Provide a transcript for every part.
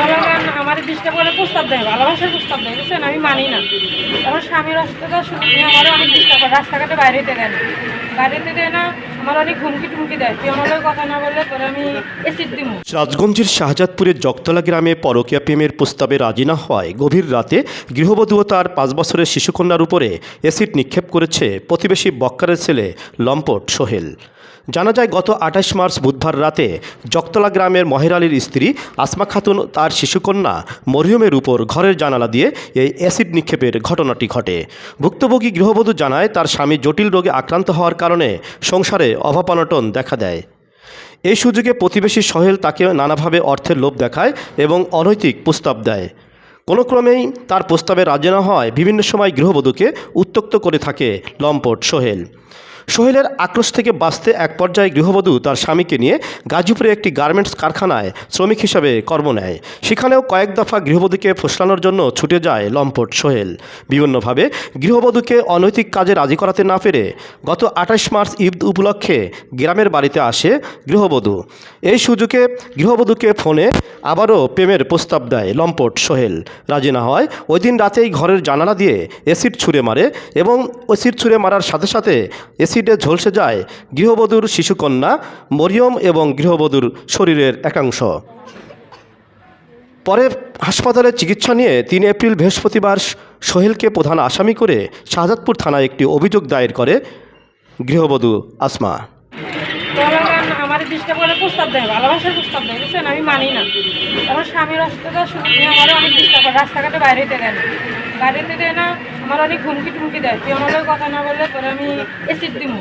আমার বিশটা করে প্রস্তাব দেয়, ভালোবাসার প্রস্তাব দেয়, বুঝছেন? আমি মানি না। আমার স্বামীর অসুস্থতা শুনে আমারও অনেক ডিস্টার্ব রাস্তাঘাটে বাইরেতে দেয় না। বাইরে যেতে দেয় না আমার এসিড রাজগঞ্জের শাহজাদপুরের জগতলা গ্রামে পরকীয়া প্রেমের প্রস্তাবে রাজি না হওয়ায় গভীর রাতে গৃহবধূ ও তার পাঁচ বছরের শিশুকন্যার উপরে অ্যাসিড নিক্ষেপ করেছে প্রতিবেশী বক্কারের ছেলে লম্পট সোহেল। জানা যায়, গত আঠাশ মার্চ বুধবার রাতে জগতলা গ্রামের মহের আলীর স্ত্রী আসমা খাতুন, তার শিশুকন্যা মরিয়মের উপর ঘরের জানালা দিয়ে এই অ্যাসিড নিক্ষেপের ঘটনাটি ঘটে। ভুক্তভোগী গৃহবধূ জানায়, তার স্বামী জটিল রোগে আক্রান্ত হওয়ার কারণে সংসারে অভাব-অনটন দেখা দেয়। এই সুযোগে প্রতিবেশী সহেল তাকে নানাভাবে অর্থের লোভ দেখায় এবং অনৈতিক প্রস্তাব দেয়। কোনো ক্রমেই তার প্রস্তাবে রাজি না হয় বিভিন্ন সময় গৃহবধূকে উত্তক্ত করে থাকে লম্পট সোহেল। সোহেলের আক্রোশ থেকে বাঁচতে এক পর্যায়ে গৃহবধূ তার স্বামীকে নিয়ে গাজীপুরে একটি গার্মেন্টস কারখানায় শ্রমিক হিসাবে কর্ম নেয়। সেখানেও কয়েক দফা গৃহবধূকে ফসলানোর জন্য ছুটে যায় লম্পট সোহেল। বিভিন্নভাবে গৃহবধূকে অনৈতিক কাজে রাজি করাতে না পেরে গত আঠাশ মার্চ ঈদ উপলক্ষে গ্রামের বাড়িতে আসে গৃহবধূ। এই সুযোগে গৃহবধূকে ফোনে আবারও প্রেমের প্রস্তাব দেয় লম্পট সোহেল। রাজি না হয় ওই দিন রাতেই ঘরের জানালা দিয়ে অ্যাসিড ছুঁড়ে মারে এবং অ্যাসিড ছুঁড়ে মারার সাথে সাথে অ্যাসিডে ঝলসে যায় গৃহবধূর শিশুকন্যা, মরিয়ম এবং গৃহবধূর শরীরের একাংশ। পরে হাসপাতালে চিকিৎসা নিয়ে তিন এপ্রিল বৃহস্পতিবার সোহেলকে প্রধান আসামি করে শাহজাদপুর থানায় একটি অভিযোগ দায়ের করে গৃহবধূ আসমা। আমার করে প্রস্তাব দেয় ভালোবাসার প্রস্তাব দেয় বুঝছেন? আমি মানি না। আমার স্বামীর অসুস্থতা শুনে আমারও অনেক ডিস্টার্ব করে রাস্তাঘাটে দেয় না। বাইরে দেয় না আমার অনেক হুমকি টুমকি দেয়। তুই আমার কথা না বললে তোরে আমি এসিড দিব।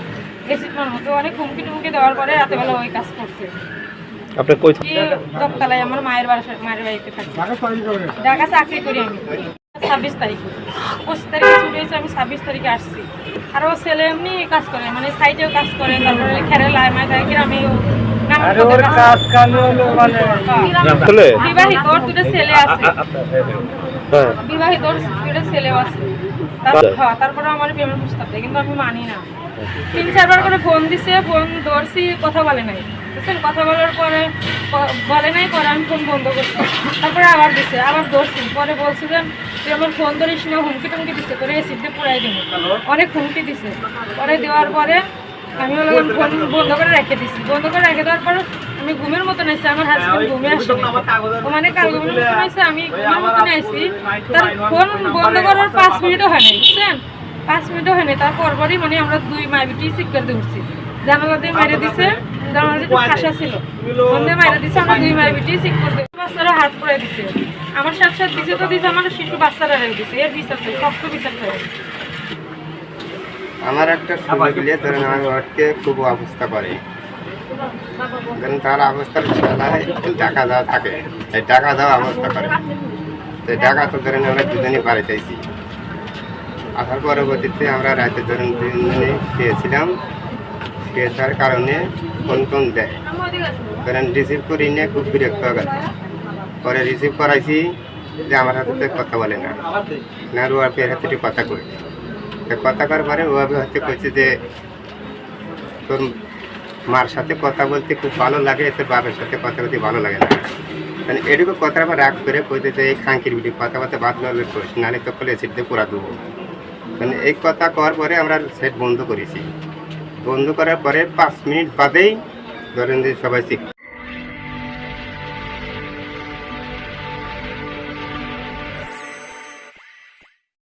এসিড মারবো তো অনেক হুমকি টুমকি দেওয়ার পরে রাতেবেলা ওই কাজ করছে। কই আমার মায়ের বাসা মায়ের বাড়িতে থাকি। ঢাকা চাকরি করি আমি। ছাব্বিশ তারিখ। পঁচিশ তারিখে ছুটি হয়েছে আমি ছাব্বিশ তারিখে আসছি। আর ও ছেলে এমনি কাজ করে মানে সাইডেও কাজ করে তারপরে খেরে লাই মাই। হ্যাঁ। ছেলে? বিবাহিত ওর দুটো ছেলে আছে হ্যাঁ বিবাহিত দুটো ছেলেও আছে হ্যাঁ, তারপরে আমার প্রেমের প্রস্তাব দেয় কিন্তু আমি মানি না তিন চারবার করে ফোন দিছে ফোন ধরছি কথা বলে নাই। বুঝছেন? কথা বলার পরে বলে নাই পরে আমি ফোন বন্ধ করছি। তারপরে আবার দিছে আবার ধরছি। পরে বলছি যে তুই আমার ফোন ধরিস না হুমকি টুমকি দিছে তোরে এসিডে পুরাই দিব। অনেক হুমকি দিছে। পরে দেওয়ার পরে আমি হলো ফোন বন্ধ করে রেখে দিছি। বন্ধ করে রেখে দেওয়ার পর আমি ঘুমের মতন আইসি আমার হাজবেন্ড ঘুমে আসছে মানে কাল ঘুমের মতন আইসি আমি ঘুমের মতন আইসি তার ফোন বন্ধ করার পাঁচ মিনিটও হয়নি বুঝছেন? পাঁচ মিনিটও হয়নি তারপর পরই মানে আমরা দুই মাইবিটি চিক করে উঠছি জানালা দিয়ে মেরে দিছে, জানালা দিয়ে ফাঁসা ছিল। মেরে দিছে, আমরা দুই মাইবিটি করতে বাচ্চারা হাত পড়ে দিছে। আমার সাথে সাথে দিছে তো দিছে, আমার শিশু বাচ্চারা রেখে দিছে। এর বিচার বিচার আমার একটা সুযোগ ধরেন আমার ওয়ার্ডকে খুব অবস্থা করে। ধরেন তার অবস্থার খেলায় টাকা দেওয়া থাকে। এই টাকা দেওয়া অবস্থা করে। টাকা তো ধরেন আমরা দুজনই বাড়ি চাইছি। আসার পরবর্তীতে আমরা রাতে ধরুন দুজনে পেয়েছিলাম পেয়ে যাওয়ার কারণে ফোন টোন দেয়। ধরেন রিসিভ করি নিয়ে খুব বিরক্ত গেছে পরে রিসিভ করাইছি যে আমার হাতে কথা বলে না। না রুয়ার হাতে একটু কথা কই। কথা করার পরে ওভাবে হয়তো কইছে যে, তোর মার সাথে কথা বলতে খুব ভালো লাগে, তোর বাবার সাথে কথা বলতে ভালো লাগে না। মানে এটুকু কথার আবার রাগ করে কইতে যে এই খাঙ্কির বিটি কথা বলতে বাদ নাহলে নাহলে তো কলে দিয়ে পুরা দেবো। মানে এই কথা করার পরে আমরা সেট বন্ধ করেছি। বন্ধ করার পরে পাঁচ মিনিট বাদেই ধরেন সবাই শিখ